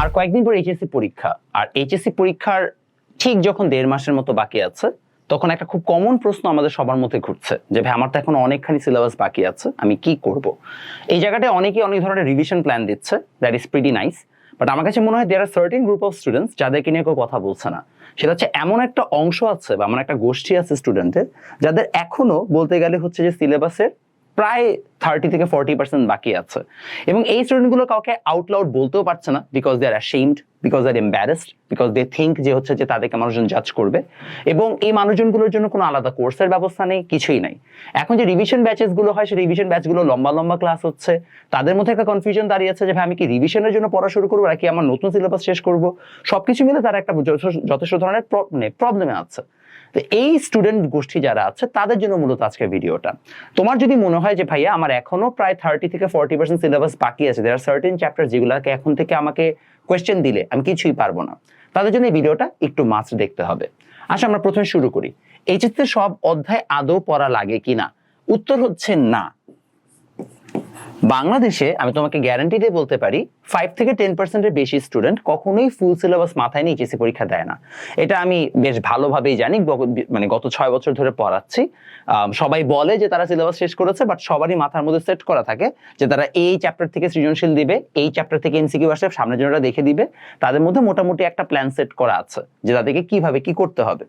আর কয়েকদিন পর এইচএসসি পরীক্ষা। আর এইচএসসি পরীক্ষার ঠিক যখন দেড় মাসের মতো বাকি আছে, তখন একটা খুব কমন প্রশ্ন আমাদের সবার মধ্যে ঘুরছে যে, ভাই, আমার তো এখন অনেকখানি সিলেবাস বাকি আছে, আমি কি করব? এই জায়গাটায় অনেকেই অনেক ধরনের রিভিশন প্ল্যান দিচ্ছে that is pretty nice but আমার কাছে মনে হয় there are certain group of students যাদেরকে নিয়ে কেউ কথা বলছে না। সেটা হচ্ছে এমন একটা অংশ আছে বা এমন একটা গোষ্ঠী আছে স্টুডেন্টের যাদের এখনও বলতে গেলে হচ্ছে যে সিলেবাসের প্রায় থার্টি থেকে ফর্টি পার্সেন্ট বাকি আছে। এবং এই স্টুডেন্টগুলো কাউকে আউটলাউড বলতেও পারছে না because they are ashamed because they are embarrassed because they think যে হচ্ছে যে তাদেরকে মানুষজন জাজ করবে। এবং এই মানুষজনগুলোর জন্য কোনো আলাদা কোর্সের ব্যবস্থা নেই, কিছুই নাই। এখন যে রিভিশন ব্যাচেসগুলো হয়, সেই রিভিশন ব্যাচগুলো লম্বা লম্বা ক্লাস হচ্ছে। তাদের মধ্যে একটা কনফিউশন দাঁড়িয়েছে যে, ভাই, আমি কি রিভিশনের জন্য পড়া শুরু করব নাকি আমার নতুন সিলেবাস শেষ করব? সবকিছু মিলে তারা একটা যথেষ্ট- যথেষ্ট ধরনের প্রবলেমে আছে। তো এই স্টুডেন্ট গোষ্ঠী যারা আছে, তাদের জন্য মূলত আজকে ভিডিওটা তোমার যদি মনে হয় যে, ভাইয়া, আমার এখনও প্রায় থার্টি থেকে ফর্টি পার্সেন্ট সিলেবাস বাকি আছে দেয়ার সার্টেন চ্যাপ্টার যেগুলোকে এখন থেকে আমাকে কোয়েশ্চেন দিলে, আমি কিছুই পারব না। তাদের জন্য এই ভিডিওটা একটু মাস্ট দেখতে হবে। আসলে আমরা প্রথমে শুরু করি। এইচএসসি সব অধ্যায় আদৌ পড়া লাগে কিনা? উত্তর হচ্ছে না। বাংলাদেশে, আমি তোমাকে গ্যারান্টি দিয়ে বলতে পারি ফাইভ থেকে টেন পার্সেন্টের বেশি স্টুডেন্ট কখনোই ফুল সিলেবাস মাথায় নিয়ে এইচএসসি পরীক্ষা দেয় না। এটা আমি বেশ ভালোভাবেই জানি মানে গত ছয় বছর ধরে পড়াচ্ছি। সবাই বলে যে তারা সিলেবাস শেষ করেছে বাট সবারই মাথার মধ্যে সেট করা থাকে যে তারা এই চ্যাপ্টার থেকে সৃজনশীল দিবে, এই চ্যাপ্টার থেকে এমসিকিউ আসলে সামনের জনরা দেখে দিবে। তাদের মধ্যে মোটামুটি একটা প্ল্যান সেট করা আছে যে তাদেরকে কীভাবে কি করতে হবে।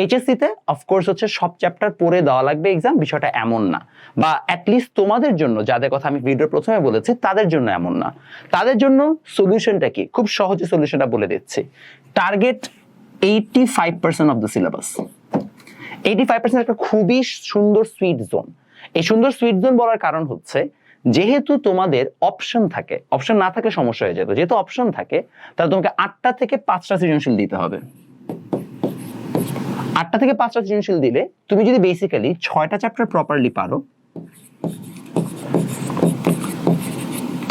এইচএসসিতে অফকোর্স হচ্ছে সব চ্যাপ্টার পড়ে দেওয়া লাগবে এক্সাম বিষয়টা এমন না। বা অ্যাটলিস্ট তোমাদের জন্য, যাদের কথা আমি ভিডিও প্রথমে বলেছি, তাদের জন্য এমন না। তাদের জন্য সলিউশনটা কি? খুব সহজে সলিউশনটা বলে দিচ্ছি। Target eighty five percent of the syllabus eighty five percent একটা খুবই সুন্দর সুইট জোন এই সুন্দর সুইট জোন বলার কারণ হচ্ছে, যেহেতু তোমাদের অপশন থাকে অপশন না থাকলে সমস্যা হয়ে যেত যেহেতু অপশন থাকে, তাহলে তোমাকে আটটা থেকে পাঁচটা সৃজনশীল দিতে হবে। আটটা থেকে পাঁচটা সৃজনশীল দিলে তুমি যদি বেসিক্যালি ছয়টা চ্যাপ্টার প্রপারলি পারো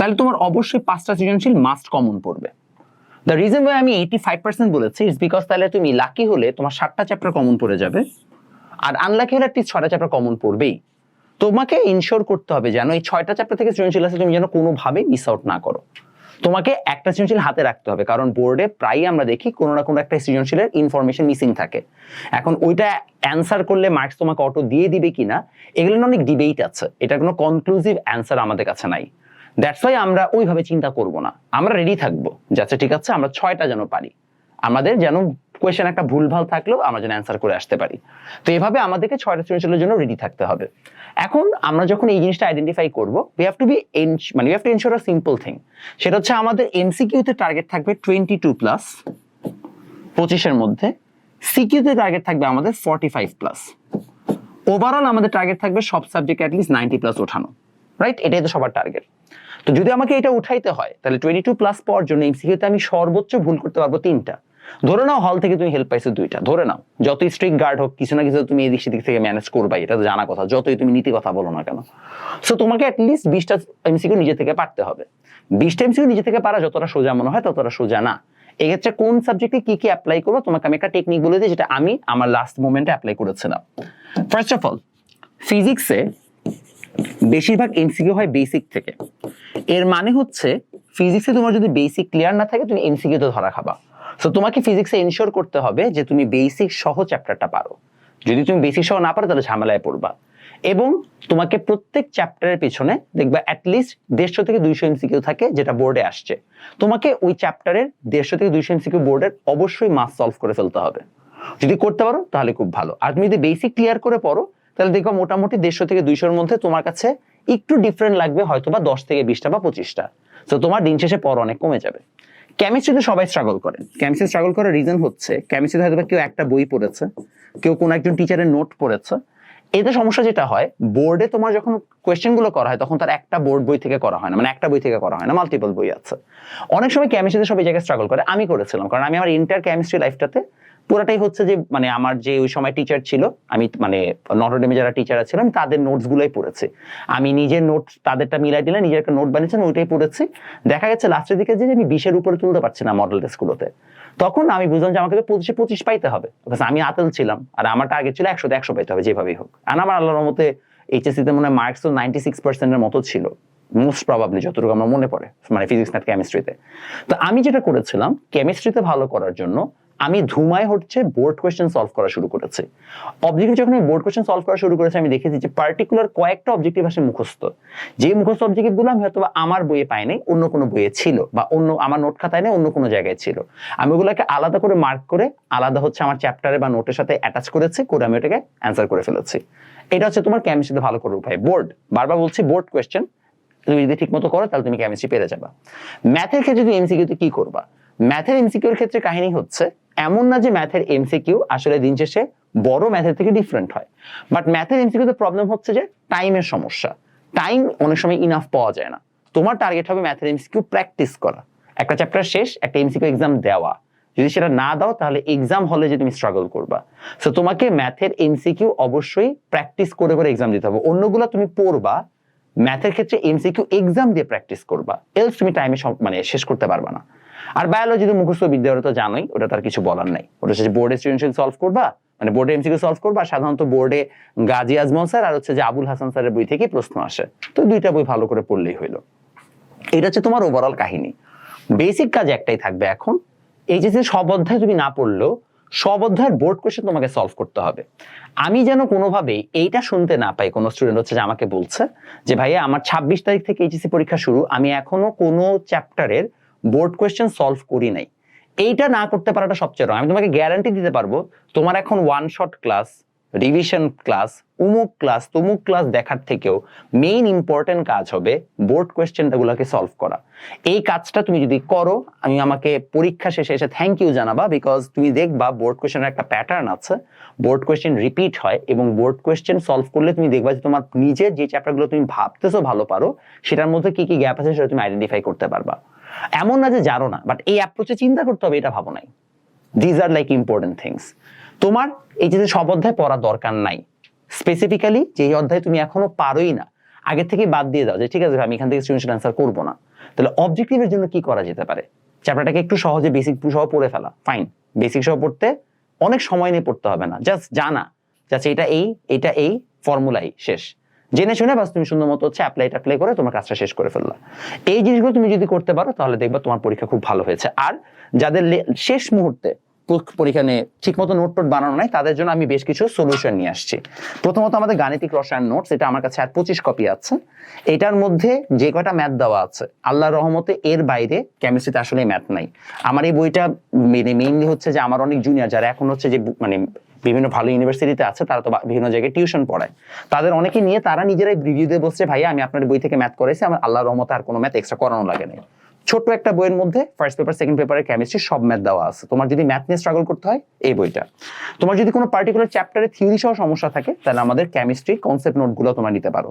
তাহলে তোমার অবশ্যই পাঁচটা সৃজনশীল মাস্ট কমন পড়বে। দ্য রিজন ওয়াই আমি এইটি ফাইভ পার্সেন্ট বলেছি ইজ বিকজ তাহলে তুমি লাকি হলে তোমার সাতটা চ্যাপ্টার কমন পড়ে যাবে। আর আনলাকি হলে একটি ছয়টা চ্যাপ্টার কমন পড়বেই। তোমাকে ইনশোর করতে হবে যেন এই ছয়টা চ্যাপ্টার থেকে সৃজনশীল আছে তুমি যেন কোনোভাবে মিস আউট না করো। তোমাকে একটা সৃজনশীল হাতে রাখতে হবে, কারণ বোর্ডে প্রায়ই আমরা দেখি কোনো না কোনো একটা সৃজনশীলের ইনফরমেশন মিসিং থাকে। এখন ওইটা অ্যান্সার করলে মার্কস তোমাকে অটো দিয়ে দিবে কিনা, এগুলো অনেক ডিবেট আছে। এটা কোনো কনক্লুসিভ অ্যান্সার আমাদের কাছে নাই। দ্যাটস ওয়াই আমরা ওইভাবে চিন্তা করব না। আমরা রেডি থাকব। যাচ্ছে ঠিক আছে, আমরা ছয়টা যেন পারি। আমাদের যেন কোয়েশ্চেন একটা ভুলভাল থাকলেও আমরা যেন অ্যান্সার করে আসতে পারি। তো এভাবে আমাদেরকে ছয়টা সৃজনশীলের জন্য রেডি থাকতে হবে। এখন আমরা যখন এই জিনিসটা আইডেন্টিফাই করব উই হ্যাভ টু বি মানে we have to ensure a simple thing সেটা হচ্ছে আমাদের এমসিকিউতে টার্গেট থাকবে টোয়েন্টি টু প্লাস পঁচিশের মধ্যে। সিকিউতে টার্গেট থাকবে আমাদের ফর্টি ফাইভ প্লাস ওভারঅল আমাদের টার্গেট থাকবে সব subject at least ninety plus ওঠানো। রাইট এটাই তো সবার টার্গেট তো যদি আমাকে এটা উঠাইতে হয়, তাহলে টোয়েন্টি টু প্লাস পাওয়ার জন্য এমসিকিউতে আমি সর্বোচ্চ ভুল করতে পারব তিনটা। ধরে নাও হল থেকে তুমি হেল্প পাইছো দুইটা, ধরে নাও। যতই স্ট্রিক্ট গার্ড হোক, কিছু না কিছু তুমি এদিক সেদিক থেকে ম্যানেজ করবাই, এটা জানা কথা, যতই তুমি নীতি কথা বলো না কেন। সো তোমাকে অ্যাটলিস্ট বিশটা এমসিকিউ নিজে থেকে পারতে হবে। বিশটা এমসিকিউ নিজে থেকে পারা যতটা সোজা মনে হয়, ততটা সোজা না। এক্ষেত্রে কোন সাবজেক্টে কি কি অ্যাপ্লাই করব, তোমাকে আমি একটা টেকনিক বলে দিই, যেটা আমি আমার লাস্ট মোমেন্টে অ্যাপ্লাই করেছিলাম। ফার্স্ট অফ অল ফিজিক্সে বেশিরভাগ এমসিকিউ হয় বেসিক থেকে। এর মানে হচ্ছে ফিজিক্সে তোমার যদি বেসিক ক্লিয়ার না থাকে, তুমি এমসিকিউ তো ধরা খাবা। সো তোমাকে ফিজিক্সে ইনশোর করতে হবে যে তুমি বেসিক সহ চ্যাপ্টারটা পারো। যদি তুমি বেসিক সহ না পারো, তাহলে ঝামেলায় পড়বা। এবং তোমাকে প্রত্যেক চ্যাপ্টারের পিছনে দেখবা অ্যাটলিস্ট দেড়শো থেকে দুইশো এমসিকিউ থাকে, যেটা বোর্ডে আসছে। তোমাকে ওই চ্যাপ্টারের দেড়শো থেকে দুইশো এমসিকিউ বোর্ডের অবশ্যই মাস সলভ করে ফেলতে হবে। যদি করতে পারো, তাহলে খুব ভালো। আর তুমি যদি বেসিক ক্লিয়ার করে পড়ো, তাহলে দেখো মোটামুটি দেড়শো থেকে দুইশোর মধ্যে তোমার কাছে একটু ডিফারেন্ট লাগবে হয়তো বা দশ থেকে বিশটা বা পঁচিশটা। তো তোমার দিন শেষে পর অনেক কমে যাবে। কেমিস্ট্রিতে সবাই স্ট্রাগল করে। কেমিস্ট্রি স্ট্রাগল করার রিজন হচ্ছে কেমিস্ট্রিতে হয়তো কেউ একটা বই পড়েছে, কেউ কোনো একজন টিচারের নোট পড়েছে। এতে সমস্যা যেটা হয় বোর্ডে তোমার যখন কোয়েশ্চেনগুলো করা হয়, তখন তার একটা বোর্ড বই থেকে করা হয় না মানে একটা বই থেকে করা হয় না মাল্টিপল বই আছে। অনেক সময় কেমিস্ট্রিতে সব এই জায়গায় স্ট্রাগল করে। আমি করেছিলাম, কারণ আমি আমার ইন্টার কেমিস্ট্রি লাইফটাতে পুরোটাই হচ্ছে যে মানে আমার যে ওই সময় টিচার ছিল, আমি মানে নটরডেমে যারা টিচার ছিলাম তাদের নোটস গুলোই পড়েছি। আমি নিজের নোট তাদেরটা মিলাই দিলে নিজের একটা নোট বানিয়েছেন ওইটাই পড়েছি। দেখা গেছে লাস্টের দিকে যে আমি বিশের উপরে তুলতে পারছি না মডেল টেস্টগুলোতে তখন আমি বুঝলাম যে, আমাকে পঁচিশে পঁচিশ পাইতে হবে। আমি আতেল ছিলাম, আর আমার টার্গেট ছিল একশো একশো পাইতে হবে, যেভাবেই হোক। আর আমার আল্লাহর মতে এইচএসসি তে মনে হয় মার্কস তো নাইনটি সিক্স পার্সেন্টের মতো ছিল। মোস্ট প্রবাবলি যতটুকু আমার মনে পড়ে মানে ফিজিক্স ম্যাথ কেমিস্ট্রিতে তো। আমি যেটা করেছিলাম কেমিস্ট্রিতে ভালো করার জন্য আমি ধুমায় হচ্ছে বোর্ড কোয়েশ্চেন সলভ করা শুরু করেছি। অবজেক্টিভ যখন আমি বোর্ড কোয়েশ্চেন সলভ করা শুরু করেছি, আমি দেখেছি যে পার্টিকুলার কয়েকটা অবজেক্টিভ আসে মুখস্থ। যে মুখস্থ অবজেক্টিভগুলো আমি হয়তো আমার বইয়ে পাই নাই, অন্য কোনো বইয়ে ছিল বা অন্য আমার নোট খাতায় নেই, অন্য কোনো জায়গায় ছিল। আমি ওগুলোকে আলাদা করে মার্ক করে, আলাদা হচ্ছে আমার চ্যাপ্টারে বা নোটের সাথে অ্যাটাচ করেছি, করে আমি ওটাকে অ্যান্সার করে ফেলেছি। এটা হচ্ছে তোমার কেমিস্ট্রিতে ভালো করার উপায় বোর্ড বারবার বলছি বোর্ড কোয়েশ্চেন তুমি যদি ঠিক মতো করো, তাহলে তুমি কেমিস্ট্রি পেরে যাবা। ম্যাথের ক্ষেত্রে তুমি এমসিকিউতে কি করবা? ম্যাথের এমসিকিউর ক্ষেত্রে কাহিনী হচ্ছে এমন না যে ম্যাথের এমসিকিউ আসলে দিন শেষে বড় ম্যাথের থেকে ডিফারেন্ট হয়। বাট ম্যাথের এমসিকিউতে প্রবলেম হচ্ছে যে টাইমের সমস্যা। টাইম অনেক সময় ইনাফ পাওয়া যায় না। তোমার টার্গেট হবে ম্যাথের এমসিকিউ প্র্যাকটিস করা। একটা চ্যাপ্টার শেষ, একটা এমসিকিউ এক্সাম দেওয়া। যদি সেটা না দাও, তাহলে এক্সাম হলে যে তুমি স্ট্রাগল করবা। সো তোমাকে ম্যাথের এমসিকিউ অবশ্যই প্র্যাকটিস করে করে এক্সাম দিতে হবে। অন্যগুলো তুমি পড়বা ম্যাথের ক্ষেত্রে এমসিকিউ এক্সাম দিয়ে প্র্যাকটিস করবা। এলস তুমি টাইমে মানে শেষ করতে পারবা না। আর বায়োলজি তো মুখস্থ বিদ্যা তো জানোই, ওটা তার কিছু বলার নাই। ওটা হচ্ছে বোর্ডে সৃজনশীল সলভ করবা মানে বোর্ডে এমসিকিউ সলভ করবা, সাধারণত বোর্ডে গাজী আজমল স্যার আর হচ্ছে যে আবুল হাসান স্যারের বই থেকে প্রশ্ন আসে। তো দুইটা বই ভালো করে পড়লেই হইল। এটা হচ্ছে তোমার ওভারঅল কাহিনী। বেসিক কাজ একটাই থাকবে এখন, এই যে সব অধ্যায় তুমি না পড়লেও, সব অধ্যায়ের বোর্ড কোয়েশ্চেন তোমাকে সলভ করতে হবে। আমি যেন কোনোভাবেই এইটা শুনতে না পাই, কোনো স্টুডেন্ট হচ্ছে যে আমাকে বলছে যে, ভাইয়া, আমার ছাব্বিশ তারিখ থেকে এইচএসসি পরীক্ষা শুরু, আমি এখনও কোনো চ্যাপ্টারের বোর্ড কোয়েশ্চেন সলভ করি নাই। এইটা না করতে পারাটা সবচেয়ে রং আমি তোমাকে গ্যারান্টি দিতে পারব, তোমার এখন one shot class revision class উমুক ক্লাস তুমুক ক্লাস দেখার থেকেও মেইন ইম্পর্টেন্ট কাজ হবে বোর্ড কোয়েশ্চেনগুলোকে সলভ করা। এই কাজটা তুমি যদি করো, আমি আমাকে পরীক্ষা শেষে এসে থ্যাংক ইউ জানাবা বিকজ তুমি দেখবা বোর্ড কোয়েশ্চেনের একটা প্যাটার্ন আছে। বোর্ড কোয়েশ্চেন রিপিট হয় এবং বোর্ড কোয়েশ্চেন সলভ করলে তুমি দেখবা যে তোমার নিজের যে চ্যাপ্টারগুলো তুমি ভাবতেছো ভালো পারো, সেটার মধ্যে কি কি গ্যাপ আছে সেটা তুমি আইডেন্টিফাই করতে পারবা। এমন না যে জানো না বাট এই অ্যাপ্রোচে চিন্তা করতে হবে, এটা ভাবো নাই। These are like important things তোমার এই যে সব অধ্যায় পড়া দরকার নাই। স্পেসিফিক্যালি যে অধ্যায় তুমি এখনও পারোই না, আগে থেকে বাদ দিয়ে দাও যে, ঠিক আছে আমি এখান থেকে সৃজনশীল অ্যান্সার করব না। তাহলে অবজেক্টিভের জন্য কি করা যেতে পারে? চ্যাপ্টারটাকে একটু সহজে বেসিক সহ পড়ে ফেলা ফাইন বেসিক সহ পড়তে অনেক সময় নিয়ে পড়তে হবে না জাস্ট জানা। যাচ্ছে এটা এই এটা এই ফর্মুলাই শেষ। জেনে শুনে বাস তুমি সুন্দর মতো হচ্ছে অ্যাপ্লাই অ্যাপ্লাই করে তোমার কাজটা শেষ করে ফেললা। এই জিনিসগুলো তুমি যদি করতে পারো, তাহলে দেখবা তোমার পরীক্ষা খুব ভালো হয়েছে। আর যাদের শেষ মুহূর্তে পরীক্ষা নিয়ে ঠিক মতো নোট টোট বানানো নাই, তাদের জন্য আমি বেশ কিছু সলিউশন নিয়ে আসছি। প্রথমত আমাদের গাণিতিক রসায়ন নোটস এটা আমার কাছে আর পঁচিশ কপি আছে। এটার মধ্যে যে কয়টা ম্যাথ দেওয়া আছে আল্লাহ রহমতে এর বাইরে কেমিস্ট্রিতে আসলে ম্যাথ নাই। আমার এই বইটা মানে মেইনলি হচ্ছে যে আমার অনেক জুনিয়র যারা এখন হচ্ছে যে মানে বিভিন্ন ভালো ইউনিভার্সিটিতে আছে, তারা তো বিভিন্ন জায়গায় টিউশন পড়ায়। তাদের অনেকে নিয়ে তারা নিজেরাই রিভিউ দিয়ে বসছে ভাইয়া, আমি আপনার বই থেকে ম্যাথ করেছি আমার আল্লাহ রহমতে আর কোনো ম্যাথ এক্সট্রা করানো লাগে নাই। ছোট্ট একটা বইয়ের মধ্যে ফার্স্ট পেপার সেকেন্ড পেপারের কেমিস্ট্রি সব ম্যাথ দেওয়া আছে। তোমার যদি ম্যাথ নিয়ে স্ট্রাগল করতে হয়, এই বইটা। তোমার যদি কোনো পার্টিকুলার চ্যাপ্টারে থিওরি সহ সমস্যা থাকে, তাহলে আমাদের কেমিস্ট্রি কনসেপ্ট নোটগুলো তোমরা নিতে পারো।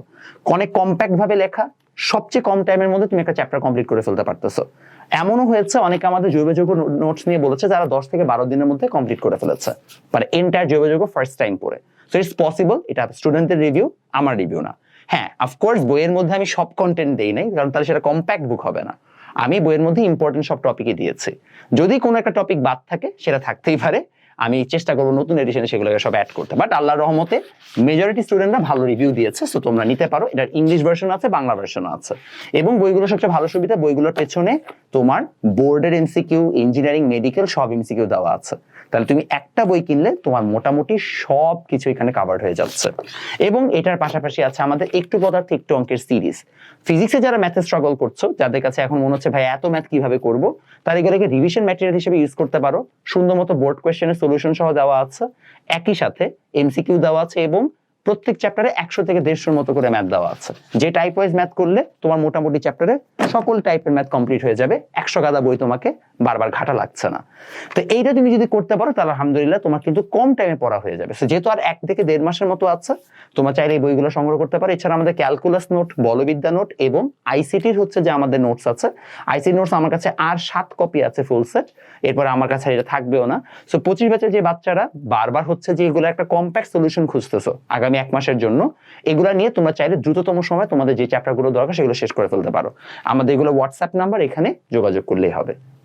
অনেক কম্প্যাক্ট ভাবে লেখা, সবচেয়ে কম টাইমের মধ্যে তুমি একটা চ্যাপ্টার কমপ্লিট করে ফেলতে পারতেছো। এমনও হয়েছে, অনেকে আমাদের জৈব যৌগ নোটস নিয়ে বলেছে, যারা দশ থেকে বারো দিনের মধ্যে কমপ্লিট করে ফেলেছে। মানে এন্টায়ার জৈব যৌগ ফার্স্ট টাইম পড়ে। সো ইটস পসিবল এটা স্টুডেন্টের রিভিউ আমার রিভিউ না। হ্যাঁ অফকোর্স বইয়ের মধ্যে আমি সব কন্টেন্ট দেই নাই, কারণ তাহলে সেটা কম্প্যাক্ট বুক হবে না। আমি বইয়ের মধ্যে ইম্পর্টেন্ট সব টপিকই দিয়েছি। যদি কোনো একটা টপিক বাদ থাকে, সেটা থাকতেই পারে। আমি চেষ্টা করব নতুন এডিশনে সেগুলোকে সব অ্যাড করতে। বাট আল্লাহ রহমতে মেজরিটি স্টুডেন্টরা ভালো রিভিউ দিয়েছে সো তোমরা নিতে পারো। এটার ইংলিশ ভার্সন আছে, বাংলা ভার্সনও আছে। এবং বইগুলো সবচেয়ে ভালো সুবিধা, বইগুলোর পেছনে তোমার বোর্ডের এমসিকিউ ইঞ্জিনিয়ারিং মেডিকেল সব এমসিকিউ দেওয়া আছে। তাহলে তুমি একটা বই কিনলে তোমার মোটামুটি সব কিছু এখানে কাভার্ড হয়ে যাচ্ছে। এবং এটার পাশাপাশি আছে আমাদের একটু পদার্থ, একটু অঙ্কের সিরিজ ফিজিক্সে যারা ম্যাথে স্ট্রাগল করছ, যাদের কাছে এখন মনে হচ্ছে, ভাই, এত ম্যাথ কীভাবে করব? তার এগুলোকে রিভিশন ম্যাটেরিয়াল হিসেবে ইউজ করতে পারো। সুন্দর মতো বোর্ড কোয়েশ্চেনের সলিউশন সহ দেওয়া আছে। একই সাথে এমসিকিউ দেওয়া আছে এবং প্রত্যেক চ্যাপ্টারে একশো থেকে দেড়শোর মতো করে ম্যাথ দেওয়া আছে। যে টাইপ ওয়াইজ ম্যাথ করলে তোমার মোটামুটি চ্যাপ্টারে সকল টাইপের ম্যাথ কমপ্লিট হয়ে যাবে, একশো গাদা বই তোমাকে বারবার ঘাটা লাগছে না। তো এইটা তুমি যদি করতে পারো, তাহলে আলহামদুলিল্লাহ তোমার কিন্তু কম টাইমে পড়া হয়ে যাবে। যেহেতু আর এক থেকে দেড় মাসের মতো আছে, তোমার চাইলে এই বইগুলো সংগ্রহ করতে পারো। এছাড়া আমাদের ক্যালকুলাস নোট বলবিদ্যা নোট এবং আইসিটির হচ্ছে যে আমাদের নোটস আছে। আইসিটি নোটস আমার কাছে আর সাত কপি আছে ফুল সেট এরপর আমার কাছে এটা থাকবেও না। সো পঁচিশ ব্যাচের যে বাচ্চারা বারবার হচ্ছে যে এগুলো একটা কম্প্যাক্ট সলিউশন খুঁজতেছো আগামী এক মাসের জন্য, এগুলো নিয়ে তোমরা চাইলে দ্রুততম সময় তোমাদের যে চ্যাপ্টারগুলো দরকার সেগুলো শেষ করে ফেলতে পারো। আমাদের এগুলো হোয়াটসঅ্যাপ নাম্বার এখানে যোগাযোগ করলেই হবে।